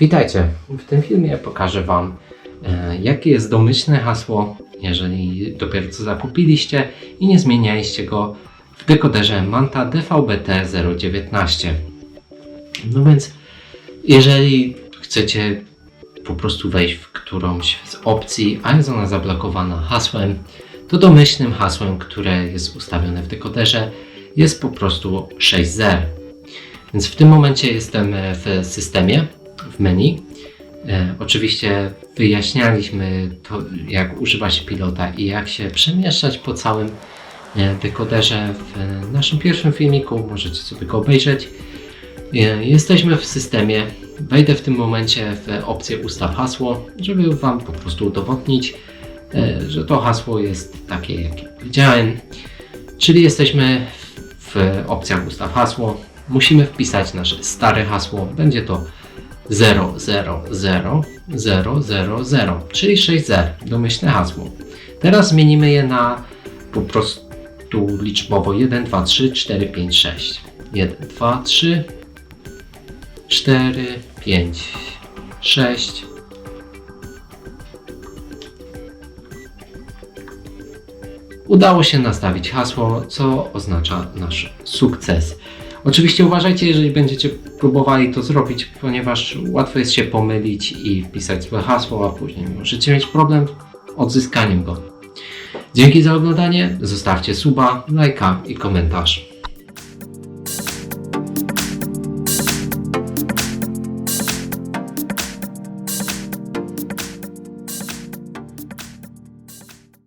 Witajcie. W tym filmie pokażę Wam, e, jakie jest domyślne hasło, jeżeli dopiero co zakupiliście i nie zmienialiście go w dekoderze Manta DVB-T019. No więc, jeżeli chcecie po prostu wejść w którąś z opcji, a jest ona zablokowana hasłem, to domyślnym hasłem, które jest ustawione w dekoderze, jest po prostu 6.0. Więc w tym momencie jestem w systemie, w menu. E, oczywiście wyjaśnialiśmy to, jak używać pilota i jak się przemieszczać po całym e, dekoderze w naszym pierwszym filmiku. Możecie sobie go obejrzeć. E, jesteśmy w systemie. Wejdę w tym momencie w opcję ustaw hasło, żeby Wam po prostu udowodnić, że to hasło jest takie, jakie powiedziałem. Czyli jesteśmy w opcjach ustaw hasło. Musimy wpisać nasze stare hasło. Będzie to 0, 0, 0, 0, 0, 0, czyli 6 zer, domyślne hasło. Teraz zmienimy je na po prostu liczbowo 1, 2, 3, 4, 5, 6. 1, 2, 3, 4, 5, 6. Udało się nastawić hasło, co oznacza nasz sukces. Oczywiście uważajcie, jeżeli będziecie próbowali to zrobić, ponieważ łatwo jest się pomylić i wpisać złe hasło, a później możecie mieć problem odzyskaniem go. Dzięki za oglądanie, zostawcie suba, lajka i komentarz.